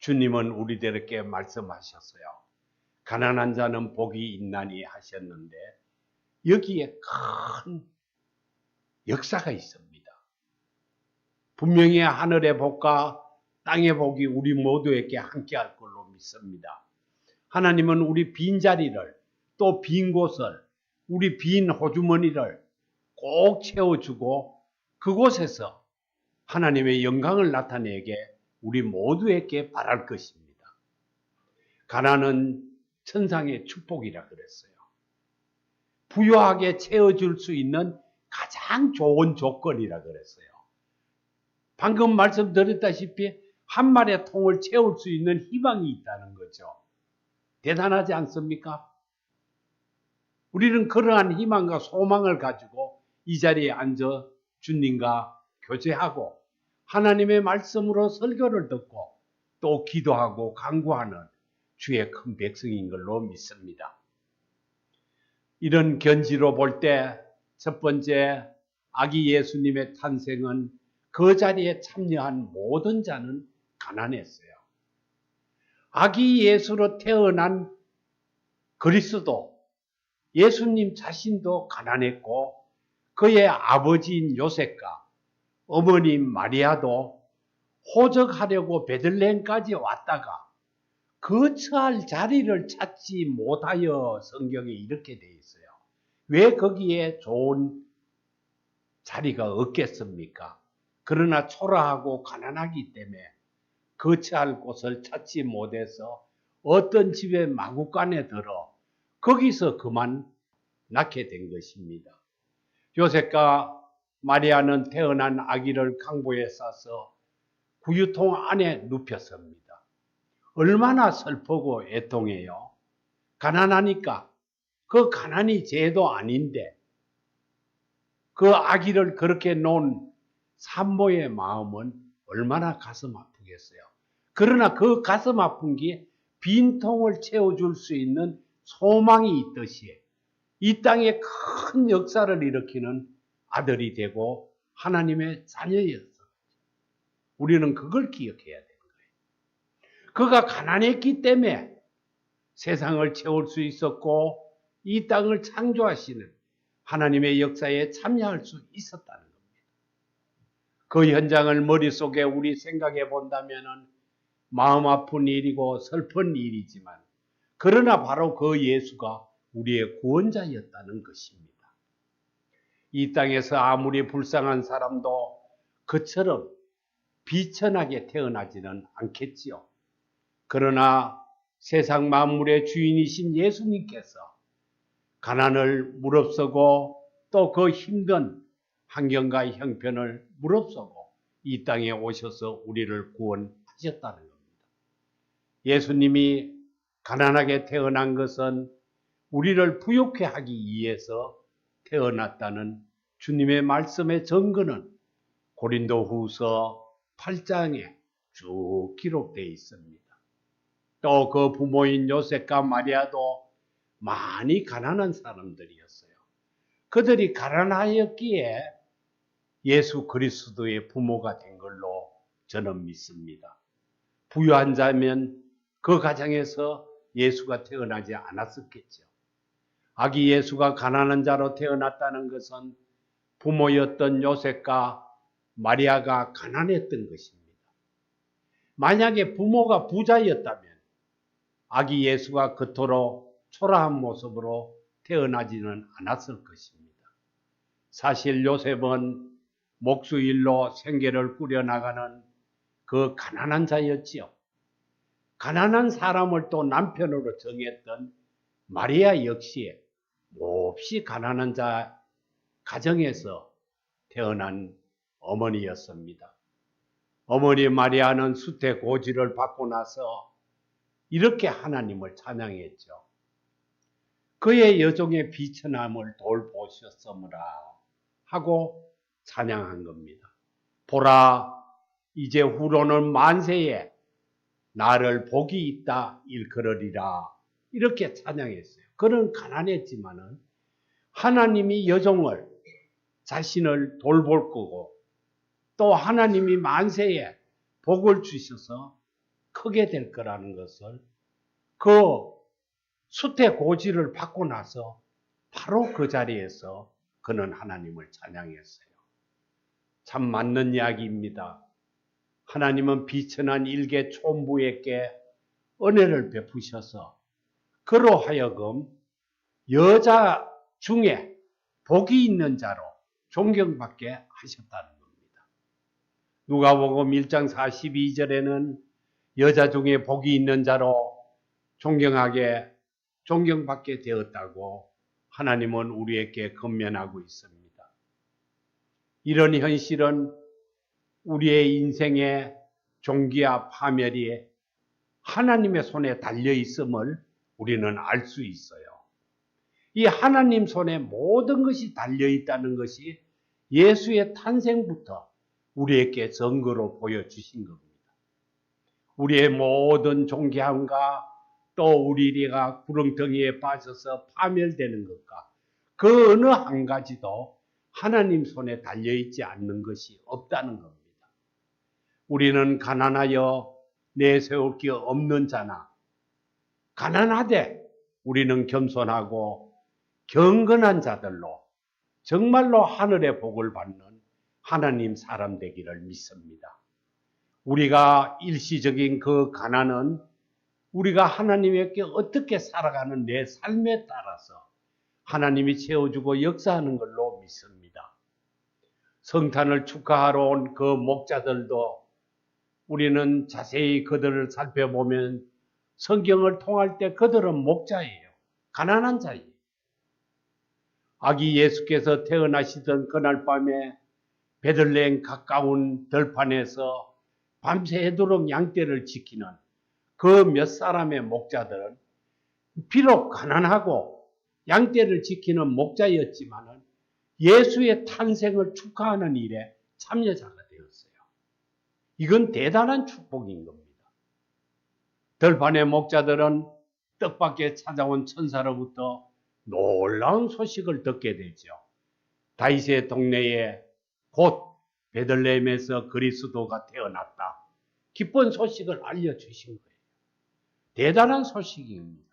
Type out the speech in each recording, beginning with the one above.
주님은 우리들에게 말씀하셨어요. 가난한 자는 복이 있나니 하셨는데 여기에 큰 역사가 있습니다. 분명히 하늘의 복과 땅의 복이 우리 모두에게 함께할 걸로 믿습니다. 하나님은 우리 빈자리를 또 빈 곳을 우리 빈 호주머니를 꼭 채워주고 그곳에서 하나님의 영광을 나타내게 우리 모두에게 바랄 것입니다. 가난은 천상의 축복이라 그랬어요. 부유하게 채워줄 수 있는 가장 좋은 조건이라 그랬어요. 방금 말씀드렸다시피 한 마리의 통을 채울 수 있는 희망이 있다는 거죠. 대단하지 않습니까? 우리는 그러한 희망과 소망을 가지고 이 자리에 앉아 주님과 교제하고 하나님의 말씀으로 설교를 듣고 또 기도하고 강구하는 주의 큰 백성인 걸로 믿습니다. 이런 견지로 볼 때 첫 번째 아기 예수님의 탄생은 그 자리에 참여한 모든 자는 가난했어요. 아기 예수로 태어난 그리스도 예수님 자신도 가난했고 그의 아버지인 요셉과 어머님 마리아도 호적하려고 베들레헴까지 왔다가 그 처할 자리를 찾지 못하여 성경에 이렇게 되어 있어요. 왜 거기에 좋은 자리가 없겠습니까? 그러나 초라하고 가난하기 때문에 거처할 곳을 찾지 못해서 어떤 집에 마구간에 들어 거기서 그만 낳게 된 것입니다. 요셉과 마리아는 태어난 아기를 강보에 싸서 구유통 안에 눕혔습니다. 얼마나 슬프고 애통해요. 가난하니까 그 가난이 죄도 아닌데 그 아기를 그렇게 놓은 산모의 마음은 얼마나 가슴 아프겠어요. 그러나 그 가슴 아픈 게 빈통을 채워줄 수 있는 소망이 있듯이 이 땅에 큰 역사를 일으키는 아들이 되고 하나님의 자녀였어. 우리는 그걸 기억해야 되는 거예요. 그가 가난했기 때문에 세상을 채울 수 있었고 이 땅을 창조하시는 하나님의 역사에 참여할 수 있었다는 겁니다. 그 현장을 머릿속에 우리 생각해 본다면 마음 아픈 일이고 슬픈 일이지만 그러나 바로 그 예수가 우리의 구원자였다는 것입니다. 이 땅에서 아무리 불쌍한 사람도 그처럼 비천하게 태어나지는 않겠지요. 그러나 세상 만물의 주인이신 예수님께서 가난을 무릅쓰고 또 그 힘든 환경과 형편을 무릅쓰고 이 땅에 오셔서 우리를 구원하셨다는 겁니다. 예수님이 가난하게 태어난 것은 우리를 부욕해 하기 위해서 태어났다는 주님의 말씀의 증거는 고린도 후서 8장에 쭉 기록되어 있습니다. 또 그 부모인 요셉과 마리아도 많이 가난한 사람들이었어요. 그들이 가난하였기에 예수 그리스도의 부모가 된 걸로 저는 믿습니다. 부유한 자면 그 가정에서 예수가 태어나지 않았었겠죠. 아기 예수가 가난한 자로 태어났다는 것은 부모였던 요셉과 마리아가 가난했던 것입니다. 만약에 부모가 부자였다면 아기 예수가 그토록 초라한 모습으로 태어나지는 않았을 것입니다. 사실 요셉은 목수일로 생계를 꾸려나가는 그 가난한 자였지요. 가난한 사람을 또 남편으로 정했던 마리아 역시 몹시 가난한 자 가정에서 태어난 어머니였습니다. 어머니 마리아는 수태 고지를 받고 나서 이렇게 하나님을 찬양했죠. 그의 여종의 비천함을 돌보셨으므라 하고 찬양한 겁니다. 보라, 이제 후로는 만세에 나를 복이 있다 일컬으리라 이렇게 찬양했어요. 그는 가난했지만은 하나님이 여종을 자신을 돌볼 거고 또 하나님이 만세에 복을 주셔서 크게 될 거라는 것을 그 수태 고지를 받고 나서 바로 그 자리에서 그는 하나님을 찬양했어요. 참 맞는 이야기입니다. 하나님은 비천한 일개 촌부에게 은혜를 베푸셔서 그로 하여금 여자 중에 복이 있는 자로 존경받게 하셨다는 겁니다. 누가복음 1장 42절에는 여자 중에 복이 있는 자로 존경하게 존경받게 되었다고 하나님은 우리에게 건면하고 있습니다. 이런 현실은 우리의 인생의 종기와 파멸이 하나님의 손에 달려 있음을 우리는 알 수 있어요. 이 하나님 손에 모든 것이 달려 있다는 것이 예수의 탄생부터 우리에게 증거로 보여주신 겁니다. 우리의 모든 존귀함과 또 우리가 구렁텅이에 빠져서 파멸되는 것과 그 어느 한 가지도 하나님 손에 달려있지 않는 것이 없다는 겁니다. 우리는 가난하여 내세울 게 없는 자나 가난하되 우리는 겸손하고 경건한 자들로 정말로 하늘의 복을 받는 하나님 사람 되기를 믿습니다. 우리가 일시적인 그 가난은 우리가 하나님에게 어떻게 살아가는 내 삶에 따라서 하나님이 채워주고 역사하는 걸로 믿습니다. 성탄을 축하하러 온 그 목자들도 우리는 자세히 그들을 살펴보면 성경을 통할 때 그들은 목자예요. 가난한 자예요. 아기 예수께서 태어나시던 그날 밤에 베들레헴 가까운 들판에서 밤새도록 양떼를 지키는 그 몇 사람의 목자들은 비록 가난하고 양떼를 지키는 목자였지만은 예수의 탄생을 축하하는 일에 참여자가 되었어요. 이건 대단한 축복인 겁니다. 들판의 목자들은 뜻밖의 찾아온 천사로부터 놀라운 소식을 듣게 되죠. 다윗의 동네에 곧 베들레헴에서 그리스도가 태어났다. 기쁜 소식을 알려주신 거예요. 대단한 소식입니다.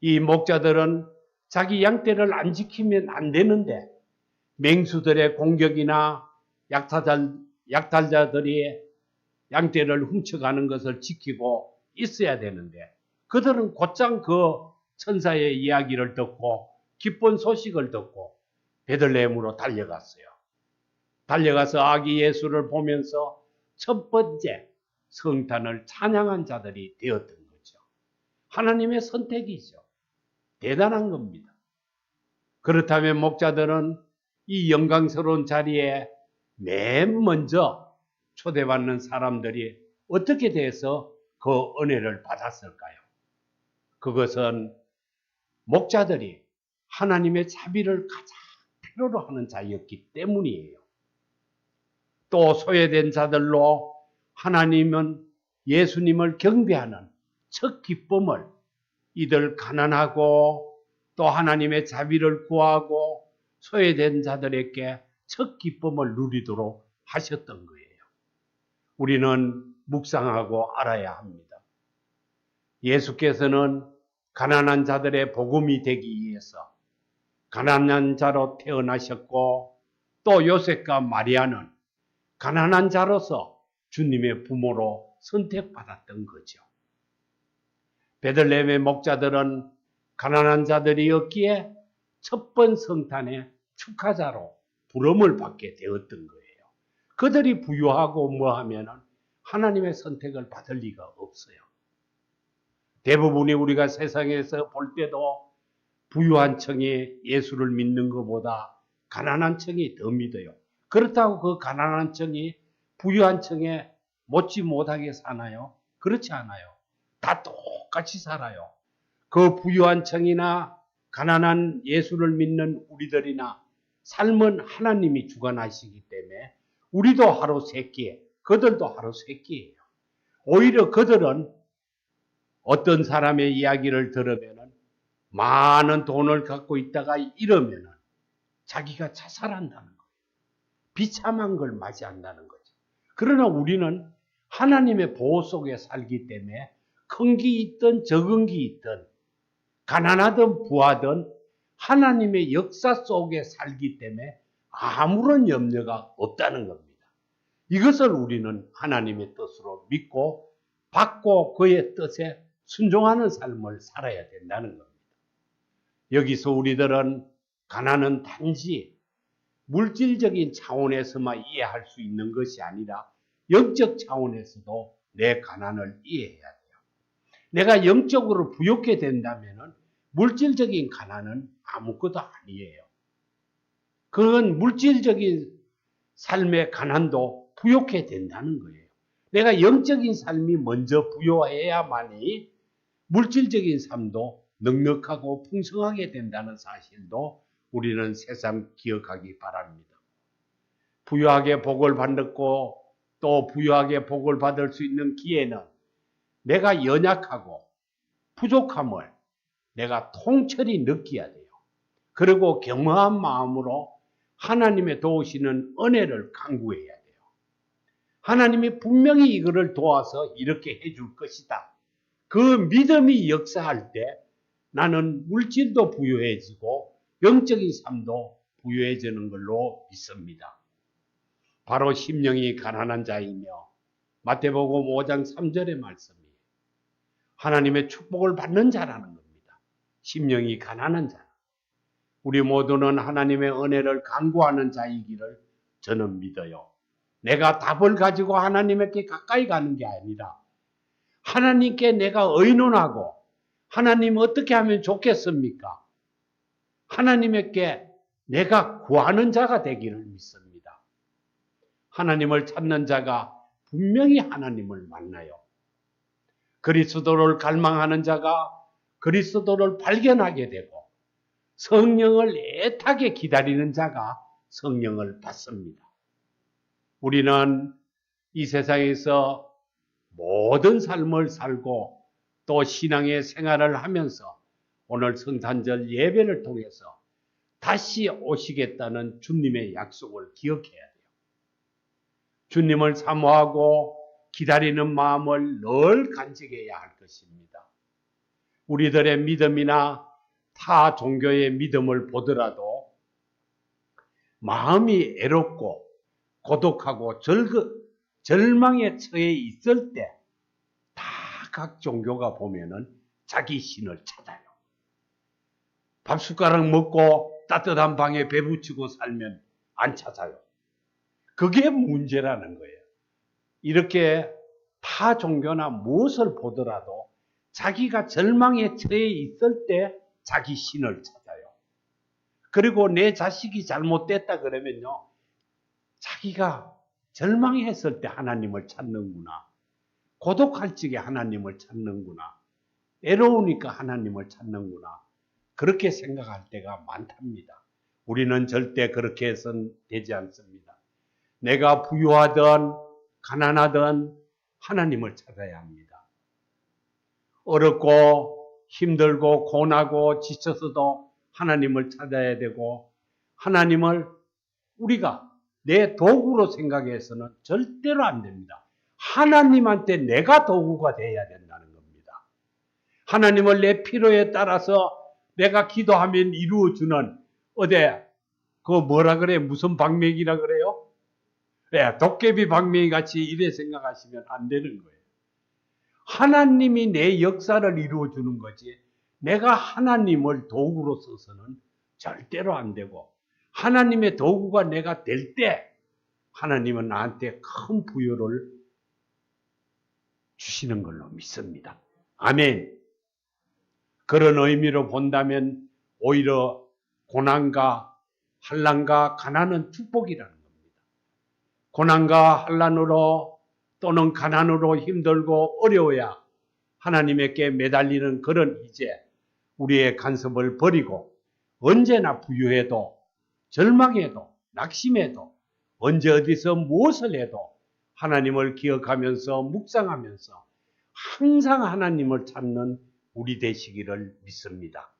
이 목자들은 자기 양떼를 안 지키면 안 되는데 맹수들의 공격이나 약탈자, 약탈자들이 양떼를 훔쳐가는 것을 지키고 있어야 되는데 그들은 곧장 그 천사의 이야기를 듣고 기쁜 소식을 듣고 베들레헴으로 달려갔어요. 달려가서 아기 예수를 보면서 첫 번째 성탄을 찬양한 자들이 되었던 거죠. 하나님의 선택이죠. 대단한 겁니다. 그렇다면 목자들은 이 영광스러운 자리에 맨 먼저 초대받는 사람들이 어떻게 돼서 그 은혜를 받았을까요? 그것은 목자들이 하나님의 자비를 가장 필요로 하는 자였기 때문이에요. 또 소외된 자들로 하나님은 예수님을 경배하는 첫 기쁨을 이들 가난하고 또 하나님의 자비를 구하고 소외된 자들에게 첫 기쁨을 누리도록 하셨던 거예요. 우리는 묵상하고 알아야 합니다. 예수께서는 가난한 자들의 복음이 되기 위해서 가난한 자로 태어나셨고 또 요셉과 마리아는 가난한 자로서 주님의 부모로 선택받았던 거죠. 베들레헴의 목자들은 가난한 자들이었기에 첫 번 성탄의 축하자로 부름을 받게 되었던 거예요. 그들이 부유하고 뭐 하면은 하나님의 선택을 받을 리가 없어요. 대부분이 우리가 세상에서 볼 때도 부유한 층이 예수를 믿는 것보다 가난한 층이 더 믿어요. 그렇다고 그 가난한 층이 부유한 층에 못지 못하게 사나요? 그렇지 않아요. 다 똑같이 살아요. 그 부유한 층이나 가난한 예수를 믿는 우리들이나 삶은 하나님이 주관하시기 때문에 우리도 하루 세 끼, 그들도 하루 세 끼예요. 오히려 그들은 어떤 사람의 이야기를 들으면 많은 돈을 갖고 있다가 이러면 자기가 자살한다는 거예요. 비참한 걸 맞이한다는 거죠. 그러나 우리는 하나님의 보호 속에 살기 때문에 큰 기 있든 적은 기 있든 가난하든 부하든 하나님의 역사 속에 살기 때문에 아무런 염려가 없다는 겁니다. 이것을 우리는 하나님의 뜻으로 믿고 받고 그의 뜻에 순종하는 삶을 살아야 된다는 겁니다. 여기서 우리들은 가난은 단지 물질적인 차원에서만 이해할 수 있는 것이 아니라 영적 차원에서도 내 가난을 이해해야 돼요. 내가 영적으로 부욕해 된다면 물질적인 가난은 아무것도 아니에요. 그건 물질적인 삶의 가난도 부욕해 된다는 거예요. 내가 영적인 삶이 먼저 부여해야만이 물질적인 삶도 넉넉하고 풍성하게 된다는 사실도 우리는 새삼 기억하기 바랍니다. 부유하게 복을 받고 또 부유하게 복을 받을 수 있는 기회는 내가 연약하고 부족함을 내가 통철히 느껴야 돼요. 그리고 겸허한 마음으로 하나님의 도우시는 은혜를 강구해야 돼요. 하나님이 분명히 이거를 도와서 이렇게 해줄 것이다. 그 믿음이 역사할 때 나는 물질도 부유해지고 영적인 삶도 부유해지는 걸로 믿습니다. 바로 심령이 가난한 자이며 마태복음 5장 3절의 말씀이 하나님의 축복을 받는 자라는 겁니다. 심령이 가난한 자. 우리 모두는 하나님의 은혜를 강구하는 자이기를 저는 믿어요. 내가 답을 가지고 하나님께 가까이 가는 게 아니라 하나님께 내가 의논하고 하나님 어떻게 하면 좋겠습니까? 하나님께 내가 구하는 자가 되기를 믿습니다. 하나님을 찾는 자가 분명히 하나님을 만나요. 그리스도를 갈망하는 자가 그리스도를 발견하게 되고 성령을 애타게 기다리는 자가 성령을 받습니다. 우리는 이 세상에서 모든 삶을 살고 또 신앙의 생활을 하면서 오늘 성탄절 예배를 통해서 다시 오시겠다는 주님의 약속을 기억해야 돼요. 주님을 사모하고 기다리는 마음을 늘 간직해야 할 것입니다. 우리들의 믿음이나 타 종교의 믿음을 보더라도 마음이 애롭고 고독하고 절그, 절망에 처해 있을 때 다 각 종교가 보면은 자기 신을 찾아요. 밥 숟가락 먹고 따뜻한 방에 배부치고 살면 안 찾아요. 그게 문제라는 거예요. 이렇게 타 종교나 무엇을 보더라도 자기가 절망에 처해 있을 때 자기 신을 찾아요. 그리고 내 자식이 잘못됐다 그러면요. 자기가 절망했을 때 하나님을 찾는구나. 고독할 적에 하나님을 찾는구나. 애로우니까 하나님을 찾는구나. 그렇게 생각할 때가 많답니다. 우리는 절대 그렇게 해서는 되지 않습니다. 내가 부유하든 가난하든 하나님을 찾아야 합니다. 어렵고 힘들고 고나고 지쳐서도 하나님을 찾아야 되고 하나님을 우리가 내 도구로 생각해서는 절대로 안 됩니다. 하나님한테 내가 도구가 돼야 된다는 겁니다. 하나님을 내 필요에 따라서 내가 기도하면 이루어주는 어디 그 뭐라 그래 무슨 방맥이라 그래요? 네, 도깨비 방맹이 같이 이래 생각하시면 안 되는 거예요. 하나님이 내 역사를 이루어 주는 거지. 내가 하나님을 도구로 써서는 절대로 안 되고 하나님의 도구가 내가 될 때 하나님은 나한테 큰 부여를 주시는 걸로 믿습니다. 아멘. 그런 의미로 본다면 오히려 고난과 한란과 가난은 축복이라는 겁니다. 고난과 한란으로 또는 가난으로 힘들고 어려워야 하나님께 매달리는 그런 이제 우리의 간섭을 버리고 언제나 부유해도 절망해도 낙심해도 언제 어디서 무엇을 해도 하나님을 기억하면서 묵상하면서 항상 하나님을 찾는 우리 되시기를 믿습니다.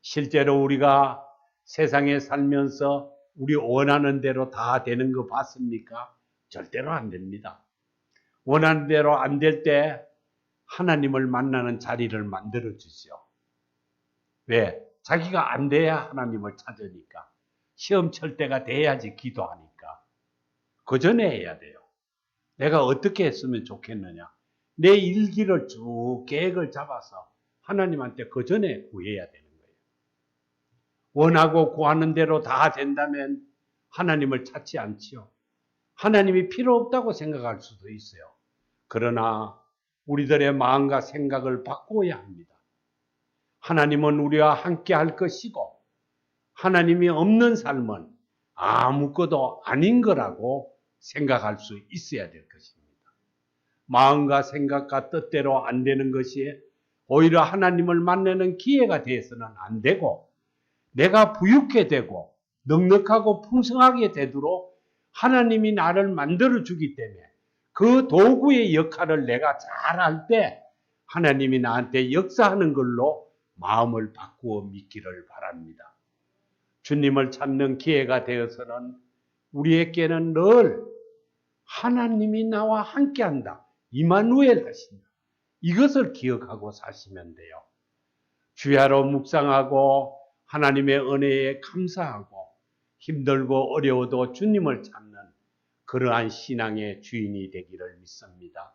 실제로 우리가 세상에 살면서 우리 원하는 대로 다 되는 거 봤습니까? 절대로 안 됩니다. 원하는 대로 안 될 때 하나님을 만나는 자리를 만들어 주죠. 왜? 자기가 안 돼야 하나님을 찾으니까. 시험 칠 때가 돼야지 기도하니까. 그 전에 해야 돼요. 내가 어떻게 했으면 좋겠느냐. 내 일기를 쭉 계획을 잡아서 하나님한테 그 전에 구해야 되는 거예요. 원하고 구하는 대로 다 된다면 하나님을 찾지 않지요. 하나님이 필요 없다고 생각할 수도 있어요. 그러나 우리들의 마음과 생각을 바꾸어야 합니다. 하나님은 우리와 함께 할 것이고 하나님이 없는 삶은 아무것도 아닌 거라고 생각할 수 있어야 될 것입니다. 마음과 생각과 뜻대로 안 되는 것이 오히려 하나님을 만나는 기회가 되어서는 안 되고 내가 부유케 되고 넉넉하고 풍성하게 되도록 하나님이 나를 만들어 주기 때문에 그 도구의 역할을 내가 잘 할 때 하나님이 나한테 역사하는 걸로 마음을 바꾸어 믿기를 바랍니다. 주님을 찾는 기회가 되어서는 우리에게는 늘 하나님이 나와 함께 한다. 이마누엘 하신다. 이것을 기억하고 사시면 돼요. 주야로 묵상하고 하나님의 은혜에 감사하고 힘들고 어려워도 주님을 찾는 그러한 신앙의 주인이 되기를 믿습니다.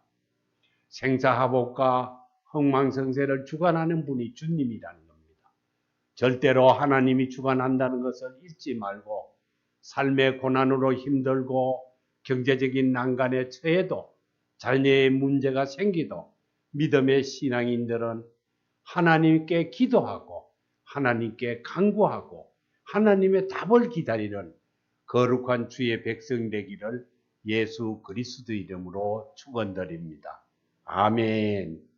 생사하복과 흥망성쇠를 주관하는 분이 주님이라는. 절대로 하나님이 주관한다는 것을 잊지 말고 삶의 고난으로 힘들고 경제적인 난간에 처해도 자녀의 문제가 생기도 믿음의 신앙인들은 하나님께 기도하고 하나님께 간구하고 하나님의 답을 기다리는 거룩한 주의 백성 되기를 예수 그리스도 이름으로 축원드립니다. 아멘.